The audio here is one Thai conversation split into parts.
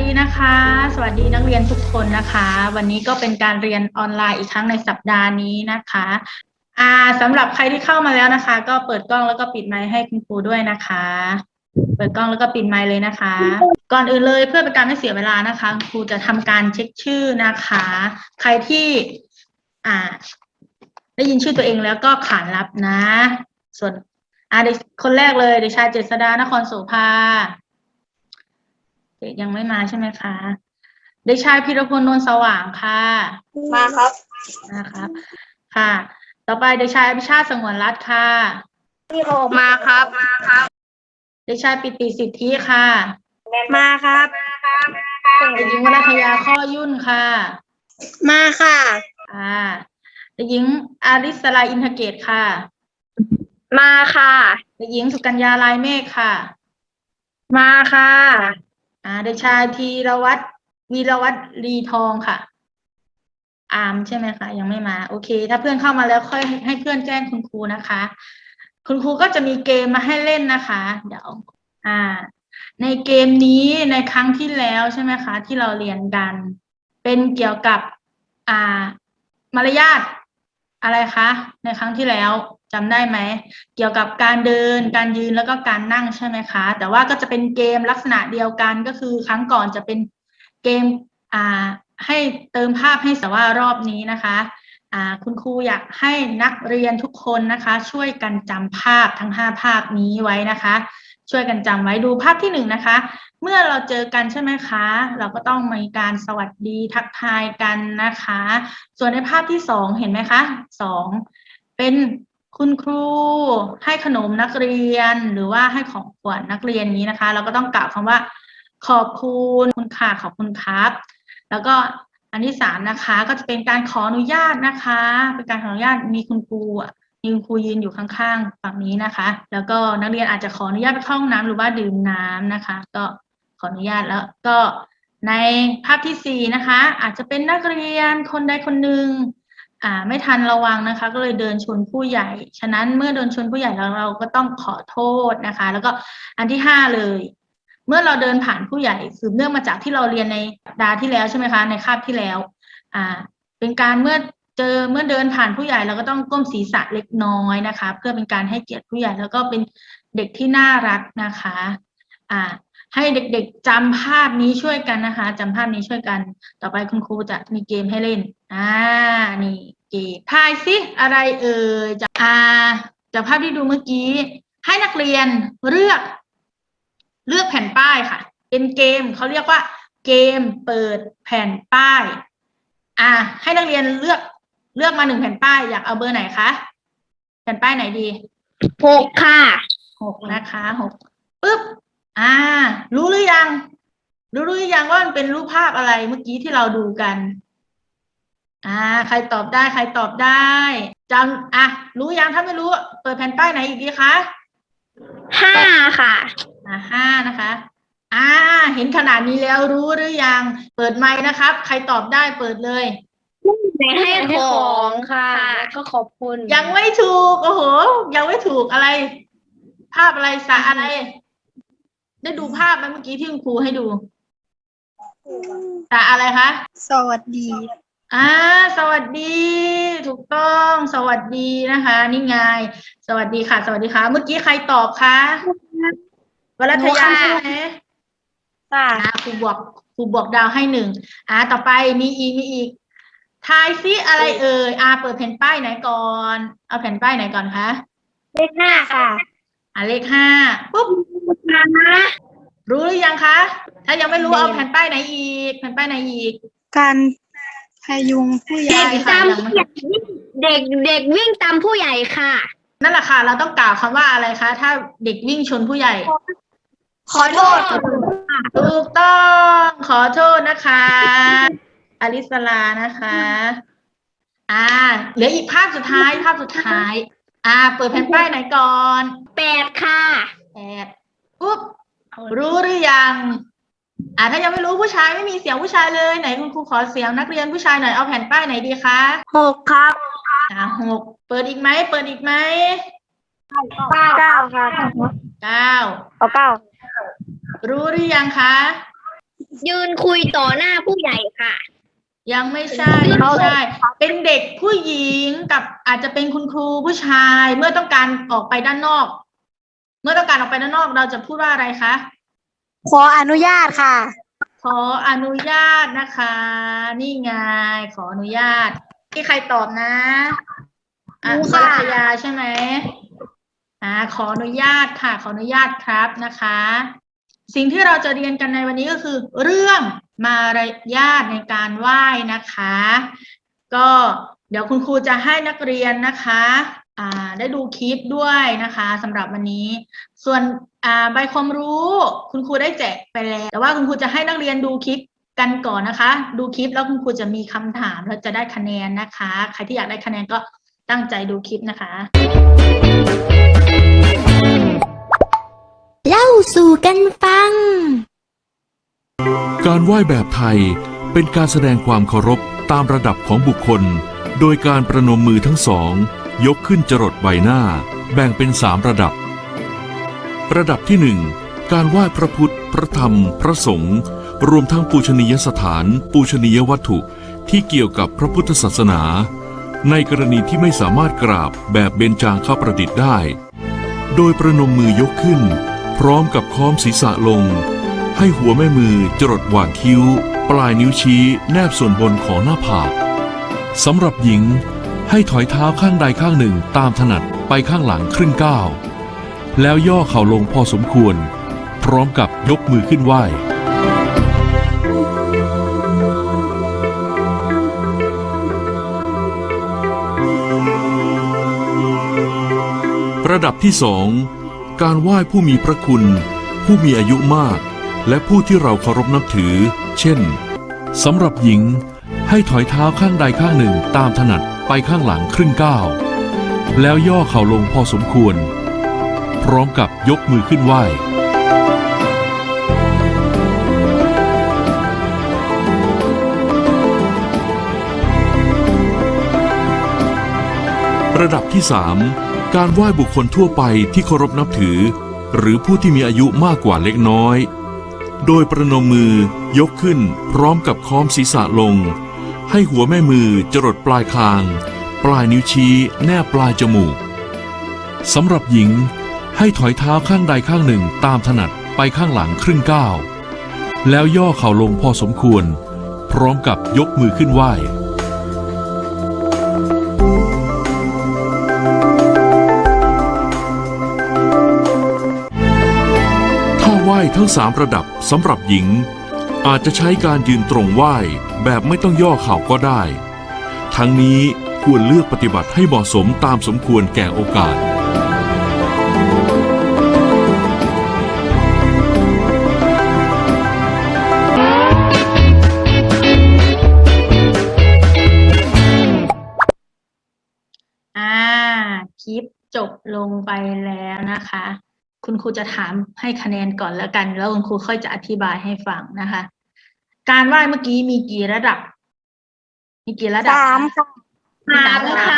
ดีนะคะ สวัสดีนักเรียนทุกคนนะคะ วันนี้ก็เป็นการเรียนออนไลน์อีกครั้งในสัปดาห์นี้นะคะอ่าสำหรับใครที่เข้ามาแล้วนะคะ ก็เปิดกล้องแล้วก็ปิดไมค์ให้คุณครูด้วยนะคะ เปิดกล้องแล้วก็ปิดไมค์เลยนะคะ ก่อนอื่นเลยเพื่อเป็นการไม่เสียเวลานะคะครูจะทำการเช็คชื่อนะคะ ใครที่อ่า ได้ยินชื่อตัวเองแล้วก็ขานรับนะ ส่วนอ่าคนแรกเลยเด็กชายเจษดานครโสภา ยังไม่มาใช่ไหมคะ เด็กชายพิรพลนวลสว่างค่ะ มาครับนะครับ ค่ะ ต่อไปเด็กชายอภิชาติสงวนรัตน์ค่ะมาครับ มาครับ เด็กชายปิติสิทธิค่ะ มาครับ เด็กหญิงวรัตยาข้อยุ่นค่ะ มาค่ะอ่าเด็กหญิงอาริสลาอินทเกตค่ะ มาค่ะ เด็กหญิงสุกัญญาลายเมฆค่ะ มาค่ะ อ่าเด็กชายธีรวัตรวีรวัตรลีทองค่ะ อามใช่ไหมคะยังไม่มา โอเค ถ้าเพื่อนเข้ามาแล้วค่อยให้เพื่อนแจ้งคุณครูนะคะ คุณครูก็จะมีเกมมาให้เล่นนะคะ เดี๋ยว อ่า ในเกมนี้ในครั้งที่แล้วใช่ไหมคะ ที่เราเรียนกัน เป็นเกี่ยวกับ อ่า มารยาทอะไรคะ ในครั้งที่แล้ว จำได้ไหม เกี่ยวกับการเดิน การยืนแล้วก็การนั่งใช่ไหมคะ แต่ว่าก็จะเป็นเกมลักษณะเดียวกันก็คือครั้งก่อนจะเป็นเกมอ่าให้เติมภาพให้แต่ว่ารอบนี้นะคะอ่าคุณครูอยากให้นักเรียนทุกคนนะคะ ช่วยกันจำภาพทั้งห้าภาพนี้ไว้นะคะ ช่วยกันจำไว้ดูภาพที่หนึ่งนะคะ เมื่อเราเจอกันใช่ไหมคะ เราก็ต้องมีการสวัสดีทักทายกันนะคะ ส่วนในภาพที่สองเห็นไหมคะสองเป็น คุณครูให้ขนมนักเรียนหรือว่าให้ของขวัญนักเรียนนี้นะคะ เราก็ต้องกล่าวคำว่า ขอบคุณคุณค่ะขอบคุณครับ แล้วก็อันที่สามนะคะ ก็จะเป็นการขออนุญาตนะคะ เป็นการขออนุญาตมีคุณครูมีคุณครูยืนอยู่ข้างๆฝั่งนี้นะคะ แล้วก็นักเรียนอาจจะขออนุญาตไปเข้าห้องน้ำหรือว่าดื่มน้ำนะคะ ก็ขออนุญาตแล้วก็ในภาพที่สี่นะคะ อาจจะเป็นนักเรียนคนใดคนหนึ่ง อ่าไม่ทันระวังนะคะ ก็เลยเดินชนผู้ใหญ่ ฉะนั้นเมื่อเดินชนผู้ใหญ่แล้วเราก็ต้องขอโทษนะคะ แล้วก็อันที่ห้าเลย เมื่อเราเดินผ่านผู้ใหญ่สืบเนื่องมาจากที่เราเรียนในสัปดาห์ที่แล้วใช่ไหมคะ ในคาบที่แล้ว อ่า เป็นการเมื่อเจอเมื่อเดินผ่านผู้ใหญ่เราก็ต้องก้มศีรษะเล็กน้อยนะคะ เพื่อเป็นการให้เกียรติผู้ใหญ่แล้วก็เป็นเด็กที่น่ารักนะคะ อ่า ให้เด็กๆจำภาพนี้ช่วยกันนะคะจำภาพนี้ช่วยกัน ต่อไปคุณครูจะมีเกมให้เล่น อ่า นี่เกมทายซิอะไรเอ่ยจากอ่าจากภาพที่ดูเมื่อกี้ ให้นักเรียนเลือก เลือกแผ่นป้ายค่ะ เป็นเกมเขาเรียกว่า เกมเปิดแผ่นป้าย อ่า ให้นักเรียนเลือกเลือกมาหนึ่งแผ่นป้ายอยากเอาเบอร์ไหนคะแผ่นป้ายไหนดีหกค่ะหกนะคะหกปึ๊บ อ่า รู้หรือยังรู้หรือยังว่ามันเป็นรูปภาพอะไรเมื่อกี้ที่เราดูกัน อ่า ใครตอบได้ใครตอบได้จำอะ รู้ยังถ้าไม่รู้ เปิดแผ่นป้ายไหนอีกดีคะห้าค่ะอ่าห้านะคะ อ่า เห็นขนาดนี้แล้วรู้หรือยัง เปิดไมค์นะครับ ใครตอบได้เปิดเลยให้ของค่ะแล้วก็ขอบคุณ ยังไม่ถูก โอ้โห ยังไม่ถูกอะไร ภาพอะไรสระอะไร ได้ดูภาพไหมเมื่อกี้ที่คุณครูให้ดูสระอะไรคะ สวัสดี อ่า สวัสดี ถูกต้อง สวัสดีนะคะ นี่ไง สวัสดีค่ะ สวัสดีค่ะ เมื่อกี้ใครตอบคะวรัตยาหนูค่ะใช่ไหมค่ะอ่าครูบวกครูบวกดาวให้หนึ่ง อ่า ต่อไปมีอีกมีอีก ทายซิอะไรเอ่ย อ่า เปิดแผ่นป้ายไหนก่อน เอาแผ่นป้ายไหนก่อนคะ เลขห้าค่ะ อ่าเลขห้าปุ๊บ รู้หรือยังคะ ถ้ายังไม่รู้เอาแผ่นป้ายไหนอีก แผ่นป้ายไหนอีก การพยุงผู้ใหญ่ใช่เด็กค่ะตามยังไม่เด็กเด็กวิ่งตามผู้ใหญ่ค่ะ นั่นแหละค่ะ เราต้องกล่าวคำว่าอะไรคะ ถ้าเด็กวิ่งชนผู้ใหญ่ ขอโทษ ถูกต้อง ขอโทษนะคะอลิสลานะคะ อ่า เหลืออีกภาพสุดท้าย ภาพสุดท้าย อ่า เปิดแผ่นป้ายไหนก่อน แปดค่ะ แปด ปุ๊บรู้หรือยังอ่าถ้ายังไม่รู้ผู้ชายไม่มีเสียงผู้ชายเลยไหนคุณครูขอเสียงนักเรียนผู้ชายหน่อยเอาแผ่นป้ายไหนดีคะหกครับอ่าหกเปิดอีกไหมเปิดอีกไหมเก้าค่ะเก้าเอาเก้ารู้หรือยังคะยืนคุยต่อหน้าผู้ใหญ่ค่ะ ยังไม่ใช่ไม่ใช่ เป็นเด็กผู้หญิงกับอาจจะเป็นคุณครูผู้ชายเมื่อต้องการออกไปด้านนอก เมื่อต้องการออกไปด้านนอกเราจะพูดว่าอะไรคะ ขออนุญาตค่ะ ขออนุญาตนะคะ นี่ไงขออนุญาตที่ใครตอบนะอะครูวค่ะรัตยาใช่ไหมอ่าขออนุญาตค่ะ ขออนุญาตครับนะคะ สิ่งที่เราจะเรียนกันในวันนี้ก็คือ เรื่องมารยาทในการไหว้นะคะ ก็เดี๋ยวคุณครูจะให้นักเรียนนะคะอ่า ได้ดูคลิปด้วยนะคะสำหรับวันนี้ ส่วนอ่าใบความรู้คุณครูได้แจกไปแล้ว แต่ว่าคุณครูจะให้นักเรียนดูคลิปกันก่อนนะคะ ดูคลิปแล้วคุณครูจะมีคำถามแล้วจะได้คะแนนนะคะ ใครที่อยากได้คะแนนก็ตั้งใจดูคลิปนะคะ เล่าสู่กันฟัง การไหว้แบบไทยเป็นการแสดงความเคารพตามระดับของบุคคล โดยการประนมมือทั้งสอง ยกขึ้นจรดใบหน้า แบ่งเป็นสามระดับ ระดับที่หนึ่งการไหว้พระพุทธ พระธรรม พระสงฆ์รวมทั้งปูชนียสถาน ปูชนียวัตถุที่เกี่ยวกับพระพุทธศาสนา ในกรณีที่ไม่สามารถกราบแบบเบญจางข้าประดิษฐ์ได้ โดยประนมมือยกขึ้น พร้อมกับค้อมศีรษะลง ให้หัวแม่มือจรดหว่างคิ้ว ปลายนิ้วชี้แนบส่วนบนของหน้าผาก สำหรับหญิงให้ถอยเท้าข้างใดข้างหนึ่งตามถนัดไปข้างหลังครึ่งก้าวแล้วย่อเข่าลงพอสมควร พร้อมกับยกมือขึ้นไหว้ระดับที่สองการไหว้ผู้มีพระคุณ ผู้มีอายุมาก และผู้ที่เราเคารพนับถือ เช่นสำหรับหญิง ให้ถอยเท้าข้างใดข้างหนึ่งตามถนัดไปข้างหลังครึ่งก้าวแล้วย่อเข่าลงพอสมควร พร้อมกับยกมือขึ้นไหว้ระดับที่ 3 การไหว้บุคคลทั่วไปที่เคารพนับถือ หรือผู้ที่มีอายุมากกว่าเล็กน้อย โดยประนมมือยกขึ้นพร้อมกับค้อมศีรษะลง ให้หัวแม่มือจรดปลายคาง ปลายนิ้วชี้แนบปลายจมูกสำหรับหญิงให้ถอยเท้าข้างใดข้างหนึ่งตามถนัดไปข้างหลังครึ่งก้าวแล้วย่อเข่าลงพอสมควร พร้อมกับยกมือขึ้นไหว้ถ้าไหว้ทั้งสามระดับสำหรับหญิง อาจจะใช้การยืนตรงไหว้แบบไม่ต้องย่อเข่าก็ได้ ทั้งนี้ควรเลือกปฏิบัติให้เหมาะสมตามสมควรแก่โอกาส อ่า คลิปจบลงไปแล้วนะคะ คุณครูจะถามให้คะแนนก่อนแล้วกัน แล้วคุณครูค่อยจะอธิบายให้ฟังนะคะ การไหว้เมื่อกี้มีกี่ระดับ มีกี่ระดับสามค่ะมีสามระดับ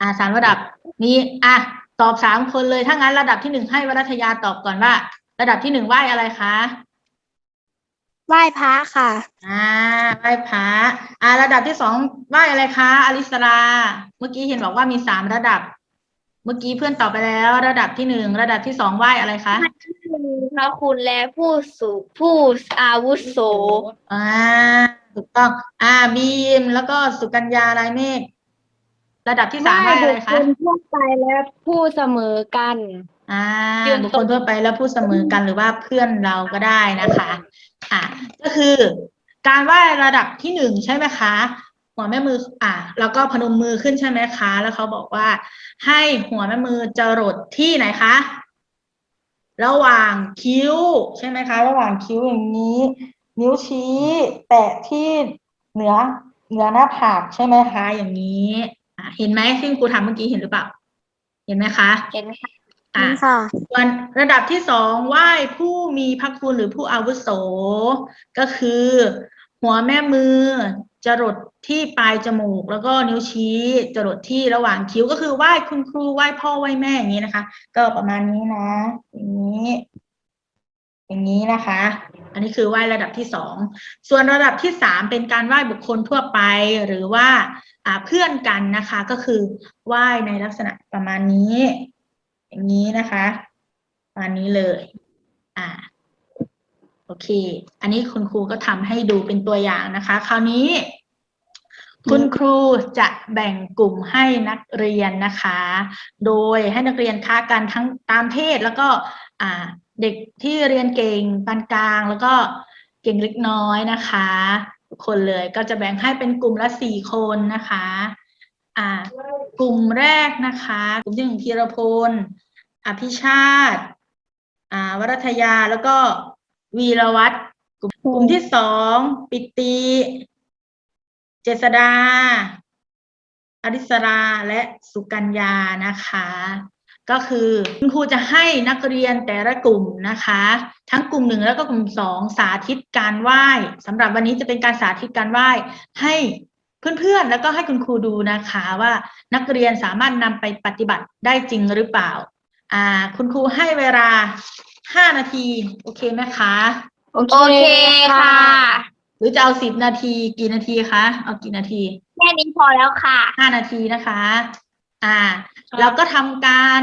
อ่าสามระดับ นี้อะตอบสามคนเลยถ้างั้นระดับที่หนึ่งให้วรัตยาตอบก่อนว่า ระดับที่หนึ่งไหว้อะไรคะไหว้พระค่ะ อ่าไหว้พระอ่า ระดับที่สองไหว้อะไรคะอลิสราเมื่อกี้เห็นบอกว่ามีสามระดับ เมื่อกี้เพื่อนตอบไปแล้ว ระดับที่หนึ่งระดับที่สองไหว้อะไรคะ พระคุณและผู้สูผู้อาวุโส อ่าถูกต้อง อ่าบีมแล้วก็สุกัญญาลายเมฆระดับที่สามไหว้อะไรคะทั่วไปและผู้เสมอกัน อ่ายืนบุคตครงลทั่วไปแล้วพูดเสมอกันหรือว่าเพื่อนเราก็ได้นะคะอะก็คือ การไหว้ระดับที่หนึ่งใช่ไหมคะหัวแม่มืออะแล้วก็พนมมือขึ้นใช่ไหมคะ แล้วเขาบอกว่า ให้หัวแม่มือจรดที่ไหนคะ ระหว่างคิ้ว ใช่ไหมคะ ระหว่างคิ้วอย่างนี้ นิ้วชี้ แตะที่เหนือเหนือหน้าผากใช่ไหมคะ อย่างนี้อะเห็นไหมซึ่งครูทำเมื่อกี้เห็นหรือเปล่า เห็นไหมคะ เห็นไหมคะอะค่ะส่วนระดับที่สองไหว้ผู้มีพระคุณหรือผู้อาวุโส ก็คือ หัวแม่มือ จรดที่ปลายจมูก แล้วก็นิ้วชี้จรดที่ระหว่างคิ้วก็คือไหว้คุณครูไหว้พ่อไหว้แม่อย่างนี้นะคะ ก็ประมาณนี้นะ อย่างนี้ อย่างนี้นะคะ อันนี้คือไหว้ระดับที่สองส่วนระดับที่สามเป็นการไหว้บุคคลทั่วไปหรือว่าเพื่อนกันนะคะ ก็คือไหว้ในลักษณะประมาณนี้ อย่างนี้นะคะประมาณนี้เลย อ่า โอเค อันนี้คุณครูก็ทำให้ดูเป็นตัวอย่างนะคะ คราวนี้ คุณครูจะแบ่งกลุ่มให้นักเรียนนะคะ โดยให้นักเรียนค้ากันทั้งตามเพศแล้วก็เด็กที่เรียนเก่งปานกลาง แล้วก็เก่งเล็กน้อยนะคะทุกคนเลยก็จะแบ่งให้เป็นกลุ่มละสี่คนนะคะอ่ากลุ่มแรกนะคะ กลุ่มที่หนึ่งธีรพลอภิชาติอ่าวรัทยาแล้วก็ วีรวัตรกลุ่มที่สองปิติ เจษดา อริสราและสุกัญญานะคะ ก็คือคุณครูจะให้นักเรียนแต่ละกลุ่มนะคะ ทั้งกลุ่มหนึ่งแล้วก็กลุ่มสองสาธิตการไหว้สำหรับวันนี้จะเป็นการสาธิตการไหว้ให้เพื่อนๆ แล้วก็ให้คุณครูดูนะคะว่านักเรียนสามารถนำไปปฏิบัติได้จริงหรือเปล่า อ่า คุณครูให้เวลา ห้านาที โอเคไหมคะ โอเคค่ะ หรือจะเอาสิบนาที กี่นาทีคะ เอากี่นาที แค่นี้พอแล้วค่ะ ห้านาทีนะคะ อ่าเราก็ทำการ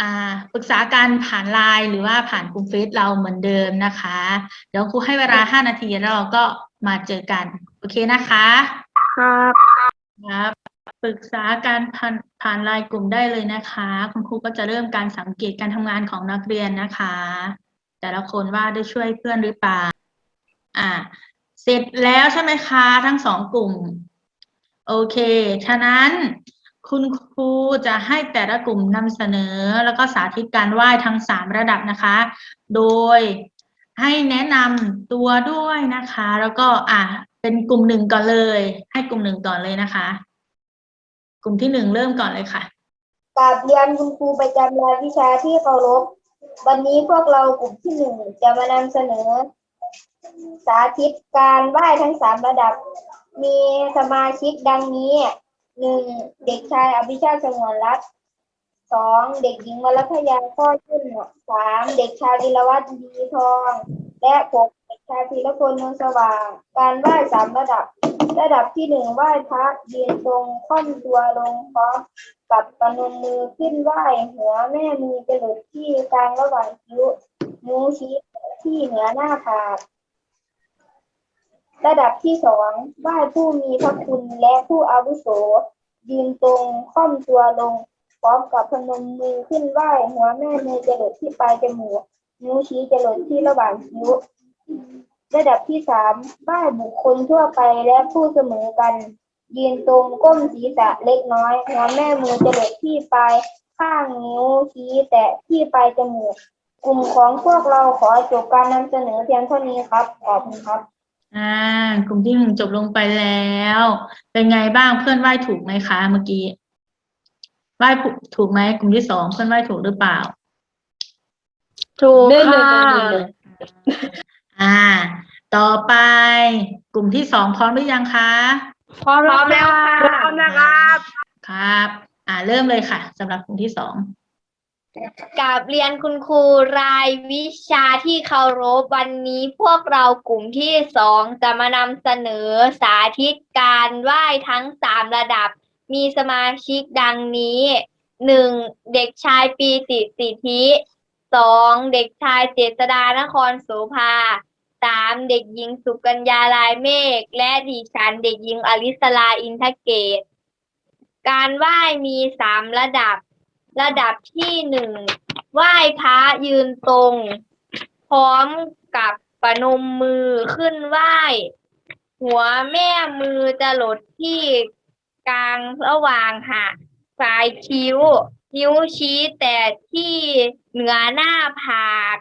อ่า ปรึกษาการผ่านไลน์หรือว่าผ่านกลุ่มเฟซเราเหมือนเดิมนะคะ เดี๋ยวครูให้เวลาห้านาทีแล้วเราก็มาเจอกัน โอเคนะคะ ครับ ครับ ปรึกษาการผ่านผ่านไลน์กลุ่มได้เลยนะคะ คุณครูก็จะเริ่มการสังเกตการทำงานของนักเรียนนะคะ แต่ละคนว่าได้ช่วยเพื่อนหรือเปล่าอ่าเสร็จแล้วใช่ไหมคะ ทั้งสองกลุ่ม โอเค ฉะนั้นคุณครูจะให้แต่ละกลุ่มนำเสนอแล้วก็สาธิตการไหว้ทั้งสามระดับนะคะ โดยให้แนะนำตัวด้วยนะคะ แล้วก็อะเป็นกลุ่มหนึ่งก่อนเลย ให้กลุ่มหนึ่งก่อนเลยนะคะ กลุ่มที่หนึ่งเริ่มก่อนเลยค่ะกราบเรียนคุณครูประจำรายวิชาที่เคารพ วันนี้พวกเรากลุ่มที่หนึ่งจะมานำเสนอ สาธิตการไหว้ทั้งสามระดับ มีสมาชิกดังนี้หนึ่งเด็กชายอภิชาติสงวนรัตน์สองเด็กหญิงวรัทยาข้อขึ้นสามเด็กชายวิรวัตรดีทอง และผม เด็กชายธีรพลเมืองสว่าง การไหว้สามระดับ ระดับที่หนึ่งไหว้พระยืนตรงค่อมตัวลงพร้อมกับประนมมือขึ้นไหว้หัวแม่มือจะหลุดที่กลางระหว่างคิ้วนิ้วชี้ที่เหนือหน้าผากระดับที่สองไหว้ผู้มีพระคุณและผู้อาวุโส ยืนตรงค่อมตัวลง พร้อมกับพนมมือขึ้นไหว้หัวแม่มือจะหลุดที่ปลายจมูกนิ้วชี้จะหลุดที่ระหว่างคิ้ว ระดับที่สามไหว้บุคคลทั่วไปและผู้เสมอกัน ยืนตรงก้มศีรษะเล็กน้อยหัวแม่มือจะหลดที่ปลายข้างนิ้วชี้แตะที่ปลายจมูก กลุ่มของพวกเราขอจบการนำเสนอเพียงเท่านี้ครับ ขอบคุณครับอ่ากลุ่มที่หนึ่งจบลงไปแล้ว เป็นไงบ้างเพื่อนไหว้ถูกไหมคะ เมื่อกี้ไหว้ถูกไหมกลุ่มที่สองเพื่อนไหว้ถูกหรือเปล่า ถูกได้เลยค่ะได้เลย อ่า ต่อไปกลุ่มที่สองพร้อมหรือยังคะพร้อมแล้วค่ะพร้อมนะครับ ครับ อ่าเริ่มเลยค่ะสำหรับกลุ่มที่สองกับเรียนคุณครูรายวิชาที่เคารพวันนี้พวกเรากลุ่มที่สองจะมานำเสนอสาธิตการไหว้ทั้งสามระดับ มีสมาชิกดังนี้หนึ่งเด็กชายปีติสิทธิสองเด็กชายเจษดานครโสภา สามเด็กหญิงสุกัญญาลายเมฆและดิฉันเด็กหญิงอลิสลาอินทเกต การไหว้มีสามระดับ ระดับที่หนึ่งไหว้พระยืนตรง พร้อมกับประนมมือขึ้นไหว้ หัวแม่มือจะหลดที่กลางระหว่างหางปลายคิ้ว นิ้วชี้แต่ที่เหนือหน้าผาก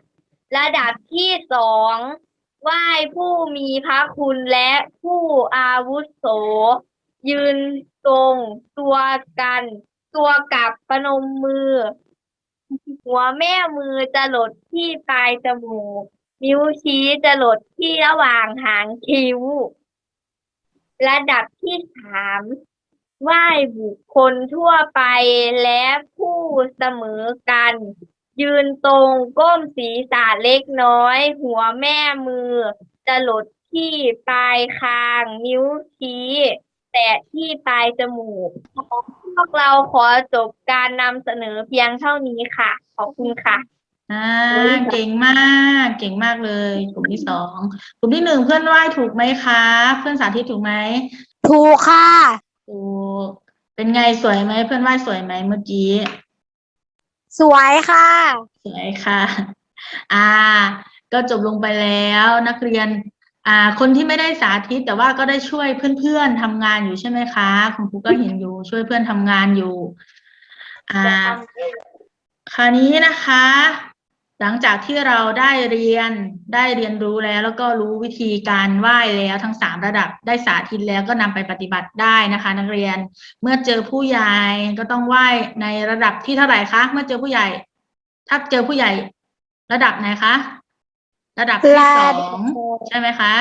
ระดับที่สอง ไหว้ผู้มีพระคุณและผู้อาวุโส ยืนตรงตัวกัน ตัวกับประนมมือ หัวแม่มือจะหลดที่ปลายจมูก นิ้วชี้จะหลดที่ระหว่างหางคิ้ว ระดับที่สามไหว้บุคคลทั่วไปและผู้เสมอกัน ยืนตรงก้มศีรษะเล็กน้อย หัวแม่มือ จะหลดที่ปลายคาง นิ้วชี้แตะที่ปลายจมูก พวกเราขอจบการนำเสนอเพียงเท่านี้ค่ะ ขอบคุณค่ะ อ่า เก่งมาก เก่งมากเลย กลุ่มที่สอง กลุ่มที่หนึ่งเพื่อนไหว้ถูกไหมคะ เพื่อนสาธิตถูกไหม ถูกค่ะ ถูก เป็นไงสวยไหม เพื่อนไหว้สวยไหมเมื่อกี้ สวยค่ะ สวยค่ะ อ่า ก็จบลงไปแล้วนักเรียน อ่า คนที่ไม่ได้สาธิตแต่ว่าก็ได้ช่วยเพื่อนๆทำงานอยู่ใช่ไหมคะคุณครูก็เห็นอยู่ช่วยเพื่อนทำงานอยู่ อ่า คราวนี้นะคะ หลังจากที่เราได้เรียนได้เรียนรู้แล้ว แล้วก็รู้วิธีการไหว้แล้วทั้งสามระดับได้สาธิตแล้วก็นำไปปฏิบัติได้นะคะ นักเรียนเมื่อเจอผู้ใหญ่ก็ต้องไหว้ในระดับที่เท่าไหร่คะเมื่อเจอผู้ใหญ่ ถ้าเจอผู้ใหญ่ ระดับไหนคะระดับที่ระสดัอบงใช่ไหมคะ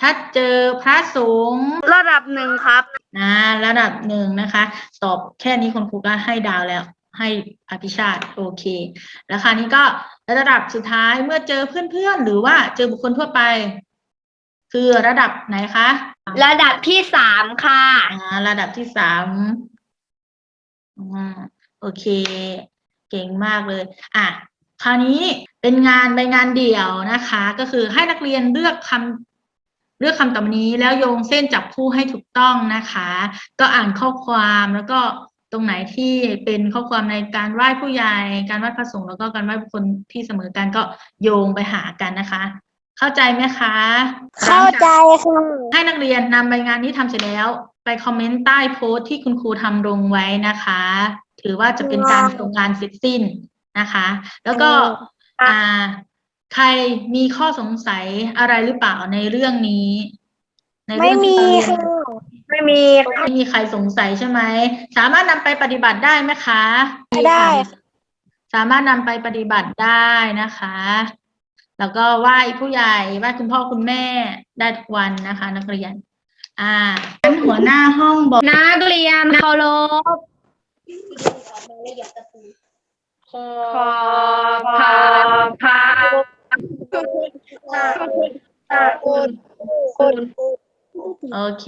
ถ้าเจอพระสงฆ์ระดับหนึ่งครับนะระดับหนึ่งนะคะ ตอบแค่นี้คุณครูก็ให้ดาวแล้ว ให้อภิชาติโอเค แล้วคราวนี้ก็ระดับสุดท้ายเมื่อเจอเพื่อนๆ หรือว่าเจอบุคคลทั่วไป คือระดับไหนคะ ระดับที่สามค่ะอ่าระดับที่สามอ่าโอเค เก่งมากเลย อะคราวนี้เป็นงานใบงานเดี่ยวนะคะ ก็คือให้นักเรียนเลือกคำเลือกคำต่อไปนี้แล้วโยงเส้นจับคู่ให้ถูกต้องนะคะ ก็อ่านข้อความแล้วก็ ตรงไหนที่เป็นข้อความในการไหว้ผู้ใหญ่ การไหว้พระสงฆ์แล้วก็การไหว้บุคคลที่เสมอกันก็โยงไปหากันนะคะ เข้าใจไหมคะ เข้าใจค่ะให้นักเรียนนำใบงานนี้ทำเสร็จแล้ว ไปคอมเมนต์ใต้โพสต์ที่คุณครูทำลงไว้นะคะ ถือว่าจะเป็นการส่งงานเสร็จสิ้นนะคะ แล้วก็ค่ะอ่าใครมีข้อสงสัยอะไรหรือเปล่าในเรื่องนี้ ในไม่เรื่องมีที่เราเรียนค่ะ ไม่มีไม่มีใครสงสัยใช่ไหม สามารถนำไปปฏิบัติได้ไหมคะได้ สามารถนำไปปฏิบัติได้นะคะ แล้วก็ไหว้ผู้ใหญ่ไหว้คุณพ่อคุณแม่ได้ทุกวันนะคะ นักเรียน อ่างั้นหัวหน้าห้องบอกนักเรียนเคารพขอบพระพระคุณ โอเค